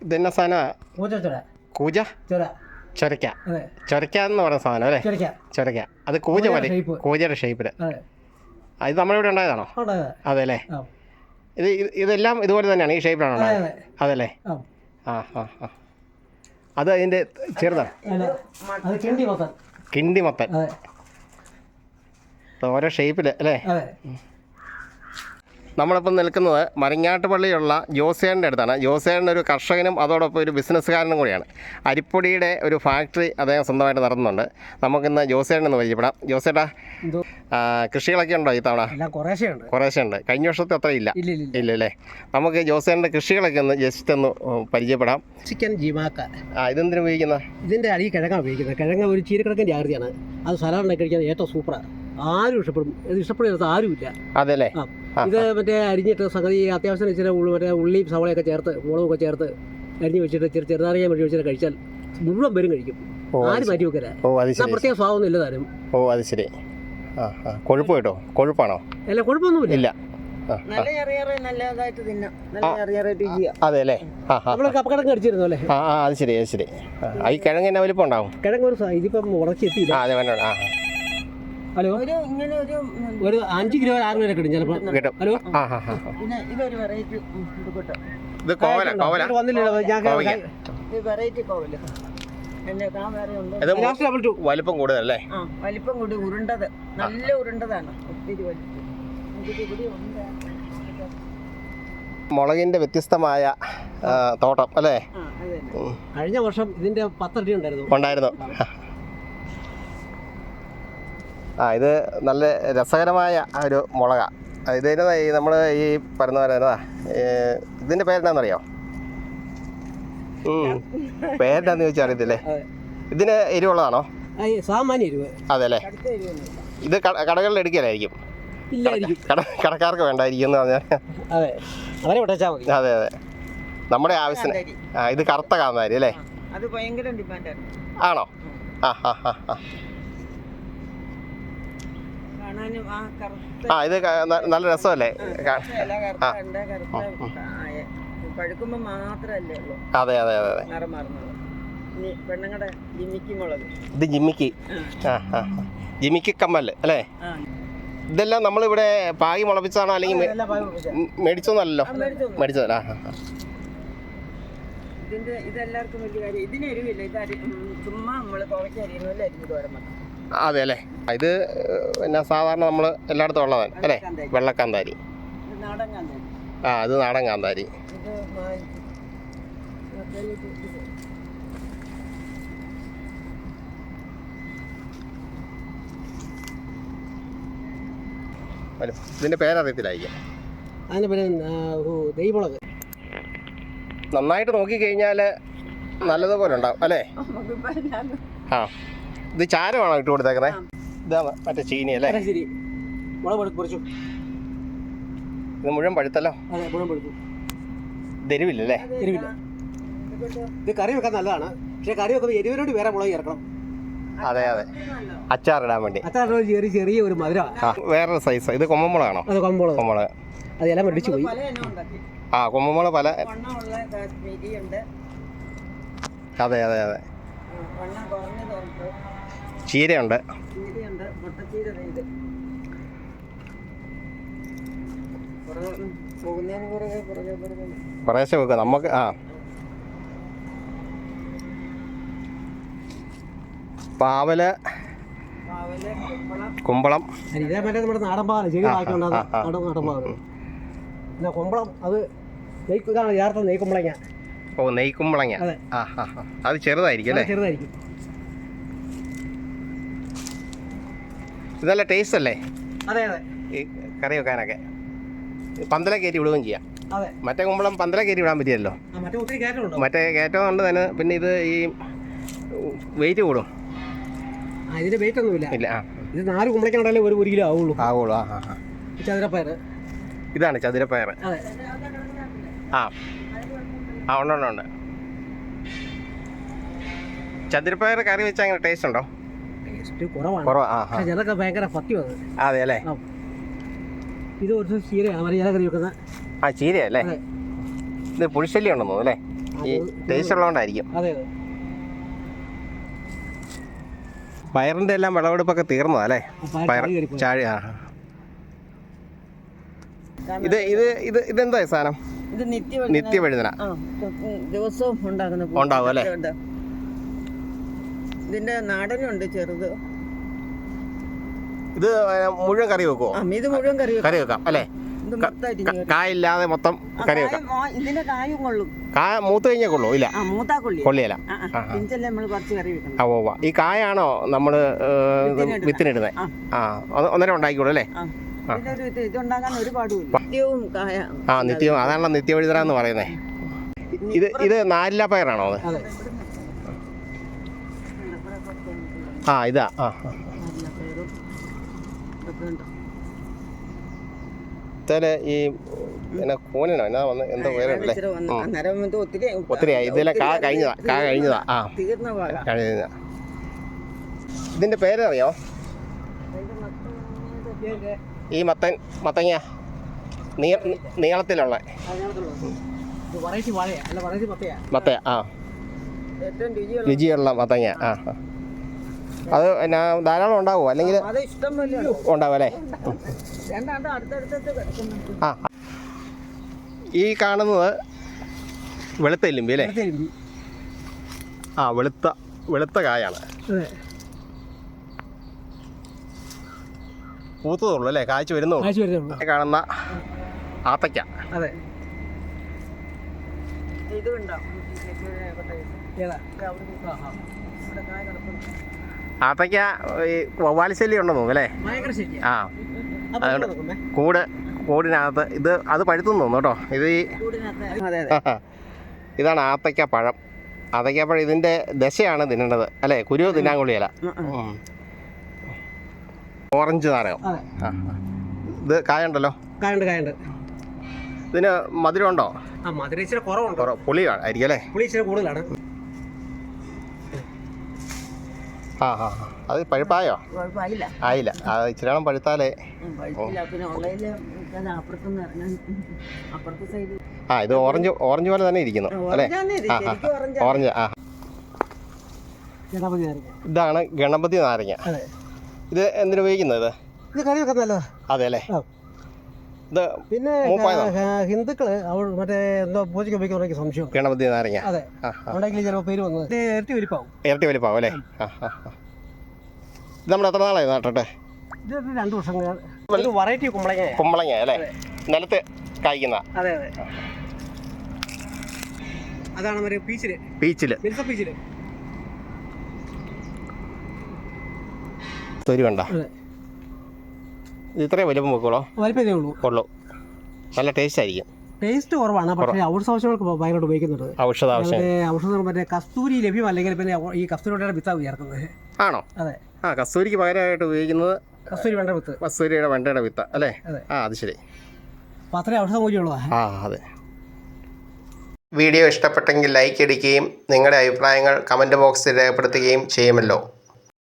ഇതെന്ന സാധനമാ? കൂച്ചച്ചുര കൂജ? ചുര. ചൊരക്ക ചൊരക്ക എന്ന് പറയുന്ന സാധനം അല്ലേ? ചുരക്ക അത് കൂജ മതി. കൂജയുടെ ഷേപ്പിൽ അത്. ഇത് നമ്മളിവിടെ ഉണ്ടായതാണോ? ഉണ്ട് അതെ അല്ലേ ഇത് ഇത് ഇതെല്ലാം ഇതുപോലെ തന്നെയാണ് ഈ ഷേപ്പിലാണ് അതെ ഉണ്ടായത്. അതെ അതല്ലേ? ആ. ആ ആ അത് അതിന്റെ ചെറുതാണ് കിണ്ടി മൊത്തം. മത്തൻ ഓരോ ഷേപ്പിൽ അല്ലേ? നമ്മളിപ്പം നിൽക്കുന്നത് മരങ്ങാട്ടുപള്ളിയുള്ള ജോസേന്റെ അടുത്താണ്. ജോസേന്റെ ഒരു കർഷകനും അതോടൊപ്പം ഒരു ബിസിനസ്സുകാരനും കൂടിയാണ്. അരിപ്പൊടിയുടെ ഒരു ഫാക്ടറി അദ്ദേഹം സ്വന്തമായിട്ട് നടത്തുന്നുണ്ട്. നമുക്കിന്ന് ജോസേനെന്ന് പരിചയപ്പെടാം. ജോസേട്ടാ കൃഷികളൊക്കെ ഉണ്ടോ ഈ തവണ? കുറേശ്ശേ ഉണ്ട് കഴിഞ്ഞ വർഷത്തെ അത്ര ഇല്ല. ഇല്ല ഇല്ല ഇല്ല. ഇല്ല അല്ലേ നമുക്ക് ജോസേന്റെ കൃഷികളൊക്കെ ഒന്ന് ജസ്റ്റ് ഒന്ന് പരിചയപ്പെടാം. ചിക്കൻ ജീമാക്ക ആ ഇതെന്തിനു ഉപയോഗിക്കുന്ന ഇതിന്റെ അരി കിഴങ്ങാണ് ഉപയോഗിക്കുന്നത്. കിഴങ്ങ ഒരു ചീരക്കിഴക്കിന്റെ ആകൃതിയാണ്. അത് സലാഡ് കഴിക്കാൻ ഏറ്റവും സൂപ്പറാണ് ആരും ഇഷ്ടപ്പെടും. ഇത് ഇഷ്ടപ്പെടുന്നത് ആരുമില്ല. അതെ അല്ലേ ഇത് മറ്റേ അരിഞ്ഞിട്ട് സംഗതി അത്യാവശ്യം ഇച്ചിരി ഉള്ളു മറ്റേ ഉള്ളിയും സവളയൊക്കെ ചേർത്ത് മുളകൊക്കെ ചേർത്ത് അരിഞ്ഞ് വെച്ചിട്ട് ചെറു ചെറുതാറിയാൻ വേണ്ടി വെച്ചിട്ട് കഴിച്ചാൽ മുഴുവൻ പേരും കഴിക്കും. ആരും മാറ്റി വെക്കല ഓ അത് എന്നാൽ ശരി. പ്രത്യേക സ്വാദൊന്നും ഇല്ല താനും. ഓ അത് ശരി. ആ ആ. കൊഴുപ്പ് കേട്ടോ? കൊഴുപ്പാണോ? അല്ല കുഴപ്പമൊന്നുമില്ല ഇല്ല. ആ, ആ. നല്ല ചെറിയേറെ നല്ലതായിട്ട് തിന്നാം. നല്ല ചെറിയേറായിട്ട് അതെ ശരി അത് ശരി. ഈ കിഴങ്ങ് എന്നാ വലിപ്പം ഉണ്ടാവും? കിഴങ്ങ് ഒരു ഇതിപ്പം ഉറച്ചെത്തിയില്ല ആ അതെ വേണ്ട ആ. ഹലോ? ഒരു ഇങ്ങനെ ഒരു ഒരു അഞ്ച് കിലോ ആറ് കിലോ കിട്ടും ചിലപ്പോൾ കിട്ടും. ഹലോ? ആ ആ ആ പിന്നെ ഇതൊരു വെറൈറ്റി ഇതുകൊട്ട്. ഇത് കോവല കോവല. വന്നില്ലല്ലോ ഞാൻ കോവയ്ക്ക. ഇത് വെറൈറ്റി കോവൽ. എന്നെ വേറെ ഉണ്ട്. ഇത് മു- ലാസ്റ്റ് ഡബിൾ ടു വലിപ്പം കൂടുതലല്ലേ? ആ വലിപ്പം കൂടി ഉരുണ്ടത്. നല്ല ഉരുണ്ടതാണ്. ഒത്തിരി വലിപ്പം. ഇതിൽ ഇവിടെ ഉണ്ട്. മുളകിന്റെ വ്യത്യസ്തമായ ആ, തോട്ടം അല്ലേ? ആ അത് തന്നെ. കഴിഞ്ഞ വർഷം ഇതിന്റെ പത്തടി ഉണ്ടായിരുന്നു. ഉണ്ടായിരുന്നു. ആ ഇത് നല്ല രസകരമായ ഒരു മുളക. ഇതിന്റെ ഈ നമ്മൾ ഈ പറഞ്ഞ പോലെ എന്നതാ ഇതിന്റെ പേരെന്താണെന്നറിയോ. പേരെന്താന്ന് ചോദിച്ചാൽ അറിയത്തില്ലേ? ഇതിന് എരിവുള്ളതാണോ? അതെ അല്ലേ ഇത് കടകളിൽ എടുക്കലായിരിക്കും. കടക്കാർക്ക് വേണ്ടായിരിക്കും എന്ന് പറഞ്ഞാൽ അതെ. അതെ നമ്മുടെ ആവശ്യത്തിന്. ആ ഇത് കറുത്ത കാന്താരി അല്ലേ? ആണോ? ആ ആ ആ ആ. ആ ഇത് നല്ല രസമല്ലേ? കാ- ഇല കറുത്ത ഉണ്ട് കറുത്ത കായ. പഴുക്കുമ്പോ ഉള്ളൂ. അതെ അതെ അതെ അതെ. നിറം മാറുന്നത്. ഇനി പെണ്ണുങ്ങളുടെ ജിമിക്കി മുളക്. ഇത് ജിമ്മിക്ക്. ആ. ആ. ജിമ്മിക്ക് കമ്മൽ അല്ലേ? ഇതെല്ലാം നമ്മളിവിടെ പാകി മുളപ്പിച്ചാണോ അല്ലെങ്കിൽ മേടിച്ചോന്നല്ലോ. മേടിച്ചതല്ല ആ. ഇതിന്റെ ഇതെല്ലാവർക്കും വലിയ കാര്യം. ഇതിന് എരിവില്ല. ഇത് ചുമ്മാ നമ്മൾ തുളക്കി അരിയുന്നല്ലേ അരിഞ്ഞു തോരൻ ആ, അതെ അല്ലേ ഇത് പിന്നെ സാധാരണ നമ്മൾ എല്ലായിടത്തും ഉള്ളതാണ് അല്ലേ? കാന്താരി. വെള്ളക്കാന്താരി. ആ അത് നാടൻ കാന്താരി. ഇതിന്റെ പേരറിയത്തില്ലായിരിക്കും. അതിന്റെ പേര് ഓ, നന്നായിട്ട് നോക്കിക്കഴിഞ്ഞാൽ നല്ലതുപോലെ ഉണ്ടാവും അല്ലേ? ആ. ഇത് ചാരമാണോ ഇട്ട് കൊടുത്തേക്കണേ ഇതാണ് മറ്റേ ചീനി അല്ലേ? ശരി. മുളക് ഇത് മുഴുവൻ പഴുത്തല്ലോ? അതെ മുഴുവൻ എരിവില്ല. ഇത് കറി വെക്കാൻ നല്ലതാണ്. പക്ഷേ കറി വെക്കുമ്പോൾ എരിവിനോട് വേറെ മുളക് ചേർക്കണം. അതെ അതെ. അച്ചാറിടാൻ വേണ്ടി. അച്ചാറി ചെറിയ ചെറിയ ഒരു മധുരമാണ് ആ വേറൊരു സൈസ് ഇത് കൊമ്പമുളകാണോ? അത് കൊമ്പമുളക്. അതെല്ലാം മേടിച്ചു പോയി. പല ഇനം ഉണ്ടാക്കി ആ കൊമ്പമുളക് പല അതെ അതെ അതെ. ചീരയുണ്ട്. പ്രദേശം കുറേശ്ശെ വെക്കുക നമുക്ക് ആ. പാവൽ. പാവൽ കുമ്പളം. ഇതേ മറ്റേ നമ്മുടെ നാടൻ പാവല ചെടി. നാടൻ പിന്നെ കുമ്പളം അത് നെയ്ക്കുതാണ് ഇതാണ് നെയ്ക്കുമ്പളങ്ങ. നെയ് കുമ്പളങ്ങ ഓ നെയ്ക്കുമ്പളങ്ങ. അതെ. ആ ആ. അത് ചെറുതായിരിക്കും അല്ലേ? ചെറുതായിരിക്കും. ഇതല്ല ടേസ്റ്റ് അല്ലേ? അതെ അതെ. ഈ കറി വെക്കാനൊക്കെ. പന്തല കയറ്റി വിടുകയും ചെയ്യാം. മറ്റേ കുമ്പളം പന്തല കയറ്റി വിടാൻ പറ്റിയല്ലോ? മറ്റേ കയറ്റം കൊണ്ട് തന്നെ പിന്നെ ഇത് ഈ വെയിറ്റ് കൂടും. ഇതിന്റെ വെയിറ്റ് ഒന്നുമില്ല. ഇല്ല ഇത് നാല് കുമ്പളയ്ക്കുണ്ടല്ലേ ഒരു ഒരു കിലോ ആവുള്ളൂ. ആവുള്ളൂ ആ ആ ചതുരപ്പയർ ഇതാണ് ചതുരപ്പയർ ആ. ആ ഉണ്ട് ഉണ്ട് ഉണ്ട്. ചതുരപ്പയർ കറി വെച്ചാൽ അങ്ങനെ ടേസ്റ്റ് ഉണ്ടോ? ടേസ്റ്റ് കുറവാണ്. ഭയങ്കര അതെ. അല്ലേ? ഇത് ഒരു ചീരയാണ് കറി ആ ചീരയല്ലേ ഇത് പുളിശല്യം ഉണ്ടെന്ന് അല്ലേ? ഈ ടേസ്റ്റ് ഉള്ളതുകൊണ്ടായിരിക്കും. അതെ അതെ. പയറിന്റെ എല്ലാം വിളവെടുപ്പൊക്കെ തീർന്നതാ അല്ലേ? പയർ പയർ ചാടി കയറിപ്പോയി. ചാഴി ആ ഇത് ഇത് ഇത് ഇതെന്താ സാധനം? ഇത് നിത്യ നിത്യവഴുതന. ദിവസവും ഉണ്ടാകുന്ന പൂ. ഉണ്ടാവും അല്ലേ? ഇതിന്റെ നാടനുണ്ട് ചെറുത്. ഇത് മുഴുവൻ കറി വെക്കുമോ ആ ഇത് മുഴുവൻ കറി വെക്കും. കറി വെക്കാം അല്ലേ. കായില്ലാതെ മൊത്തം കറി വെക്കാം. ഇതിന്റെ കായും കൊള്ളും. കായ മൂത്ത് കഴിഞ്ഞാൽ കൊള്ളൂ ഇല്ല? കൊള്ളിയല്ല. ആ ഈ കായാണോ നമ്മൾ വിത്തിനിടുന്നെ. വിത്തിനിടുന്നത്. ആ. ആ ഒന്ന്- ഒന്നര ഉണ്ടാക്കിക്കോളൂ അല്ലേ? ഇതിനൊരു ഇത് ഇതുണ്ടാക്കാൻ ഒരു പാടുമില്ല നിത്യവും കായ ആ നിത്യം അതാണല്ലോ നിത്യവഴുതന എന്ന് പറയുന്നത് ഇത് ഇത് നാലില പയറാണോ അത്? ആ ഇതാ. ആ ഈ പിന്നെ കൂനനോ എന്നാ വന്ന് എന്തോ പേരുണ്ടല്ലേ അന്നേരം ഇത് ഒത്തിരി ഒത്തിരി ആയി. ഇതിലെ കാ കഴിഞ്ഞതാ. കാ കഴിഞ്ഞതാ. ആ. തീർന്ന ഭാഗം കഴിഞ്ഞതാ. ഇതിന്റെ പേരറിയോ? ഈ മത്തൻ മത്തങ്ങ നീളത്തിലുള്ള മത്തയ. ആ. രുചിയുള്ള മത്തങ്ങ ആ. അത് എന്നാ ധാരാളം ഉണ്ടാവുമോ അല്ലെങ്കിൽ ഉണ്ടാവും അല്ലേ ആ. ഈ കാണുന്നത് വെളുത്ത എല്ലുമ്പി അല്ലേ. ആ വെളുത്ത വെളുത്ത കായാണ്. പൂത്തതുള്ളൂ അല്ലേ? കാഴ്ച വരുന്നുള്ളൂ. കാണുന്ന ആത്തയ്ക്ക. അതെ. ആത്തയ്ക്ക ഈ വവ്വാലിശല്യം ഉണ്ടെന്ന് തോന്നുന്നു അല്ലേ? ആ. അതുകൊണ്ട്. കൂട് കൂടിനകത്ത് ഇത് അത് പഴുത്തെന്ന് തോന്നുന്നു കേട്ടോ. ഇത് ഈ ഇതാണ് ആത്തയ്ക്ക പഴം. ആത്തയ്ക്ക പഴം ഇതിന്റെ ദശയാണ് തിന്നേണ്ടത് അല്ലേ? കുരു തിന്നാൻ കൊള്ളിയല്ല. ഓറഞ്ച് നാരകം. ഇത് കായണ്ടല്ലോ? കായുണ്ട് കായുണ്ട്. ഇതിന് മധുരമുണ്ടോ ആ മധുരം ഇച്ചിരി കുറവുണ്ട്. കുറവ്. പുളി ആയിരിക്കും അല്ലേ? പുളി ഇച്ചിരി കൂടുതലാണ്. ആ ആ. അത് പഴുപ്പായോ? ആയില്ല. അത് ഇച്ചിരി പഴുത്താലേ. ആ ഇത് ഓറഞ്ച് ഓറഞ്ച് പോലെ തന്നെ ഇരിക്കുന്നു അല്ലേ? Orange orange. ആ. ഗണപതി ഇതാണ് ഗണപതി നാരങ്ങ. അതെ. ഇത് എന്തിനു ഉപയോഗിക്കുന്നത് ഇത്? ഇത് കറി വെക്കാൻ നല്ലതാ. അതെ അല്ലേ ആ. ഇത് പിന്നെ മൂപ്പായതോ? ഹിന്ദുക്കൾ അവൾ മറ്റേ എന്തോ പൂജയ്ക്ക് ഉപയോഗിക്കുന്ന എനിക്ക് സംശയം ഗണപതി നാരങ്ങ. അതെ. ആ ചിലപ്പോൾ പേര് വന്നത്. ഇത് ഇരട്ടി വലിപ്പാവും. ഇരട്ടി വലിപ്പാവും അല്ലേ? ആ ആ ആ. ഇത് നമ്മൾ എത്ര നാളായി നട്ടട്ടെ? ഇത് രണ്ട് വർഷം ഇത് വെറൈറ്റി കുമ്പളങ്ങ കുമ്പളങ്ങ അല്ലേ? നിലത്ത് കായ്ക്കുന്ന. അതെ അതെ. അതാണ് മറ്റേ പീച്ചിൽ. പീച്ചിൽ മിൽസ പീച്ചിൽ. തൊരി കണ്ട. ഇത്രയും വലിപ്പം വെക്കുള്ളൂ വലിപ്പം ഉള്ളൂ. ഉള്ളൂ നല്ല ടേസ്റ്റ് ആയിരിക്കും. ടേസ്റ്റ് കുറവാണ്. പക്ഷേ ഔഷധ ആവശ്യങ്ങൾക്ക് ഭയങ്കരമായിട്ട് ഉപയോഗിക്കുന്നുണ്ട്. ഔഷധ ആവശ്യം. മറ്റേ ഔഷധം മറ്റേ കസ്തൂരി ലഭ്യമല്ലെങ്കിൽ പിന്നെ ഈ കസ്തൂരിയുടെ വിത്താണ് ചേർക്കുന്നത്. ആണോ? അതെ. ആ കസ്തൂരിക്ക് പകരമായിട്ട് ഉപയോഗിക്കുന്നത് കസ്തൂരി വേണ്ട വിത്ത്. കസ്തൂരിയുടെ വെണ്ടയുടെ വിത്ത് അല്ലേ. ആ അത് ശരി. അപ്പം അത്രയും ഔഷധ കൂടിയുള്ളതാണ് ആ അതെ. വീഡിയോ ഇഷ്ടപ്പെട്ടെങ്കിൽ ലൈക്ക് അടിക്കുകയും നിങ്ങളുടെ അഭിപ്രായങ്ങൾ കമന്റ് ബോക്സിൽ രേഖപ്പെടുത്തുകയും ചെയ്യുമല്ലോ.